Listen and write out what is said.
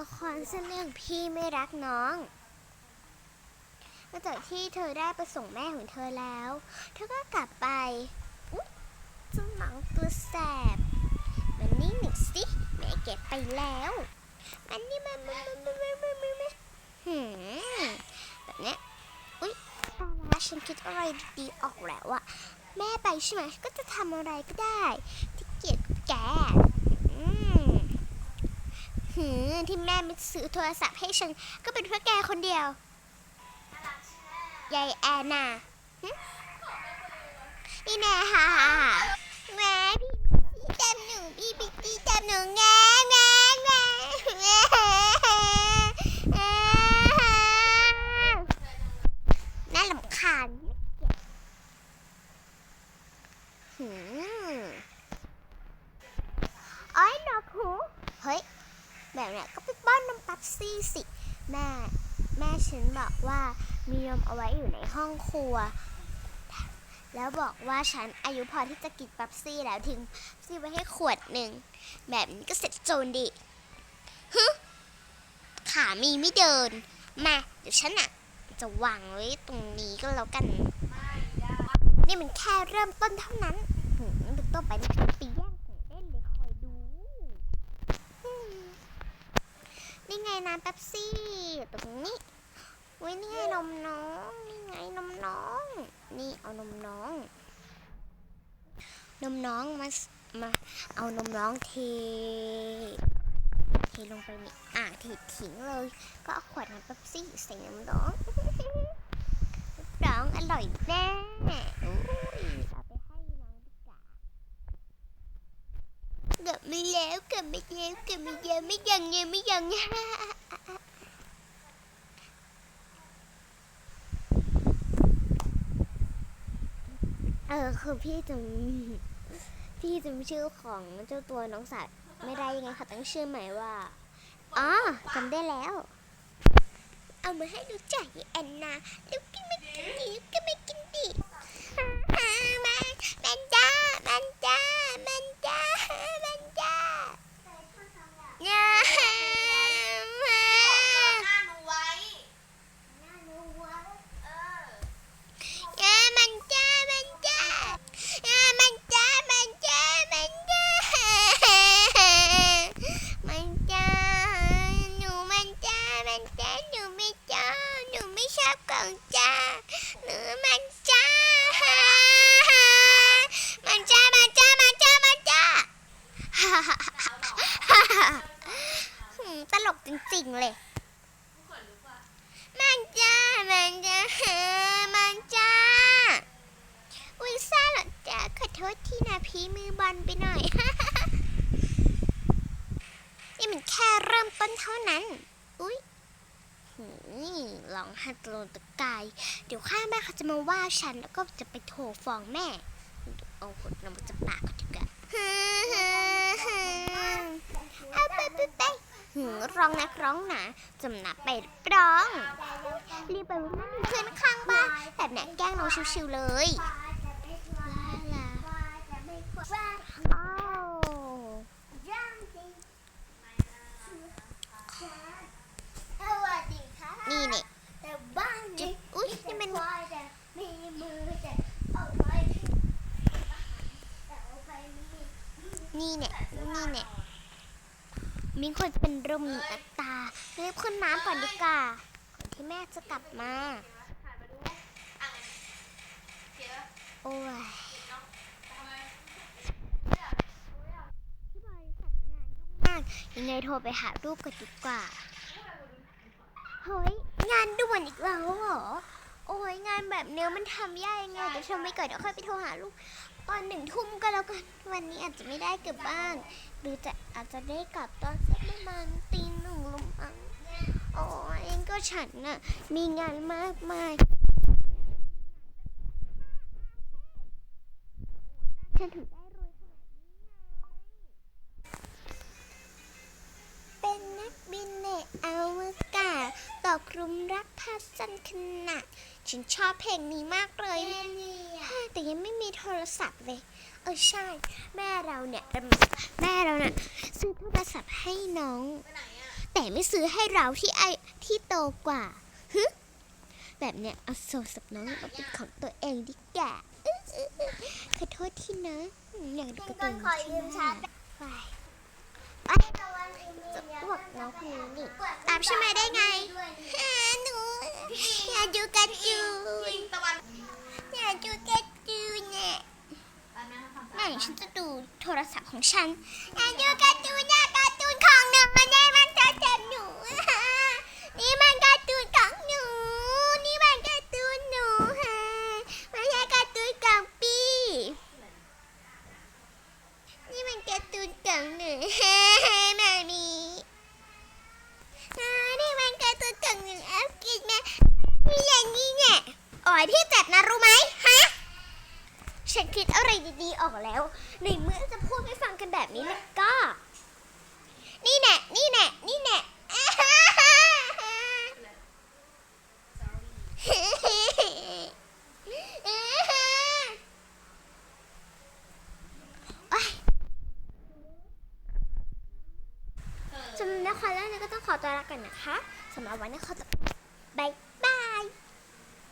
ละครเส้นเรื่องพี่ไม่รักน้องหลังจากที่เธอได้ไปส่งแม่ของเธอแล้ว เธอก็กลับไปอุ๊ยเจ้าหนังตัวแสบ มันนี่หนึ่งสิแม่เก็บไปแล้ว มันนี่มันมันมันมันมันมันมันหืมแบบเนี้ยอุ๊ยตายแล้วฉันคิดอะไรดีๆออกแล้วอะแม่ไปใช่ไหมก็จะทำอะไรก็ได้ที่เกียดแก หืมที่แม่ไม่ซื้อโทรศัพท์ให้ฉัน ก็เป็นเพราะแกคนเดียวยายแอนน่ะหึนี่แน่ค่ะฮ่าฮ่าแหม่พี่พี่จำหนูพี่พี่พี่จำหนูแง่แง่แง่แง่น่าลำคาญหืมอ้อยหนวกหูเฮ้ย แบบเนี้ยก็ไปป้อนน้ำปั๊บซี่สิ แม่ แม่ฉันบอกว่ามีนมเอาไว้อยู่ในห้องครัว แล้วบอกว่าฉันอายุพอที่จะกินปั๊บซี่แล้วถึงซี่ไว้ให้ขวดหนึ่ง แบบนี้ก็เสร็จโจรดิฮึขามีไม่เดิน มา เดี๋ยวฉันอะจะวางไว้ตรงนี้ก็แล้วกัน นี่มันแค่เริ่มต้นเท่านั้นหืมเดูต้นไปนี่ไปแย่งของเล่นเลยคอยดู นี่ไงน้ำเป๊ปซี่อยู่ตรงนี้ว้ยนี่ไงนมน้อง นี่ไงนมน้อง นี่เอานมน้อง นมน้องมามาเอานมน้องเทเทลงไปนี่อะเททิ้งเลย ก็เอาขวดน้ำเป๊ปซี่ใส่น้ำน้องน้องอร่อยแน่องดีกว่า เกิดไม่แล้วเกิดไม่แล้วเกิดไม่ยังไม่ยังยังไม่ยังเออคือพี่จำพี่จำชื่อของเจ้าตัวน้องสัตว์ไม่ได้ยังไงค่ะตั้งชื่อใหม่ว่าอ๋อจำได้แล้ว เอามาให้ดูจ่ายแอนนาแล้วกินไม่กินดีก็ไม่กินดีฮ่ามันมันจ้ามันจ้ามันจ้ามันจ้าเนี่ย หน้าหนูไว้ เออ เนี่ยมันจ้ามันจ้าเนี่ยมันจ้ามันจ้ามันจ้ามันจ้าหนูมันจ้ามันจ้าหนูไม่จ้าหนูไม่ชอบของจ้าหนูมันจ้ามันจ้ามันจ้ามันจ้ามันจ้า หืม ตลกจริงๆเลยมันจ้ามันจ้ามันจ้าอุ้ยซ่าเหรอจ้าขอโทษที่นะพี่มือบอลไปหน่อย นี่มันแค่เริ่มต้นเท่านั้น อุ้ยหืมลองหัดโลนตะกาย เดี๋ยวข้างแม่เขาจะมาว่าฉันแล้วก็จะไปโทรฟ้องแม่ เอาขดน้ำมันจะปากเขาดีกว่าเอาไปไปไป หืมร้องนักร้องหนาจำนับไปร้อง รีบไปว่าไม่มีเพื่อนข้างบ้านแบบเนี้แกล้งน้องชิวๆเลยนี่เนี่ยจิ๊บอุ้ยนี่มันมีมือแต่เอาไปนี่เนี่ยนี่เนี่ย มิ้งควรจะเป็นลมหนีอัตตารีบขึ้นน้ำก่อนดีกว่าก่อนที่แม่จะกลับมา โอ้ยที่บริษัทงานยุ่งมากยังไงโทรไปหาลูกก่อนดีกว่า เฮ้ย งานด่วนอีกแล้วเหรอ โอ้ยงานแบบเนี้ยมันทำยากยังไงเดี๋ยวทำไม่ก่อนเดี๋ยวค่อยไปโทรหาลูกตอนหนึ่งทุ่มก็แล้วกันวันนี้อาจจะไม่ได้กลับบ้าน หรือจะอาจจะได้กลับตอนสักประมาณตีหนึ่งลงมั้งโอ้ยเองก็ฉันน่ะมีงานมากมายฉันถึงได้รวยขนาด อกหลุมรักพาสันขนาดฉันชอบเพลงนี้มากเลยนี่อะแต่ยังไม่มีโทรศัพท์เลย เออใช่ แม่เราเนี่ยแม่เราเนี่ยซื้อโทรศัพท์ให้น้องไปไหนอะแแต่ไม่ซื้อให้เราที่ไอที่โตกว่าฮึแบบเนี้ยเอาโซสับน้องมาเป็นของตัวเองดิแกะอื้ออื้ออื้อขอโทษทีนะอยากดูเป็นการ์คตูนนคอยยืมชาร์จไปตะวันเองมีจะเยอ้วกน้องคนนี้นี่กดตามใช่ไหมได้ไงด้วยนี่ฮะหนู อยากดูการ์ตูนตะวันอยากดูการ์ตูนเนี่ยแม่ฉันจะดูโทรศัพท์ของฉันอยากดูการ์ตูนนะการ์ตูนของหนูมันได้มันจะเจ็บหนู นี่มันการ์ตูนของหนู นี่มันการ์ตูนหนูฮะไม่ใช่การ์ตูนของปีนี่มันการ์ตูนของหนู มามีอ่านี่มันการ์ตูนของหนูเอากินมานี่อย่างนี้เนี่ย โอ้ยพี่เจ็บนะรู้ไหมฮะ ฉันคิดอะไรดีๆออกแล้ว ในเมื่อจะพูดไม่ฟังกันแบบนี้แล้วก็ นี่แน่นี่แน่นี่แน่โอ๊ยสำหรับนครแล้วก็ต้องขอตัวลากันนะคะสำหรับวันนี้ขอตัวบาย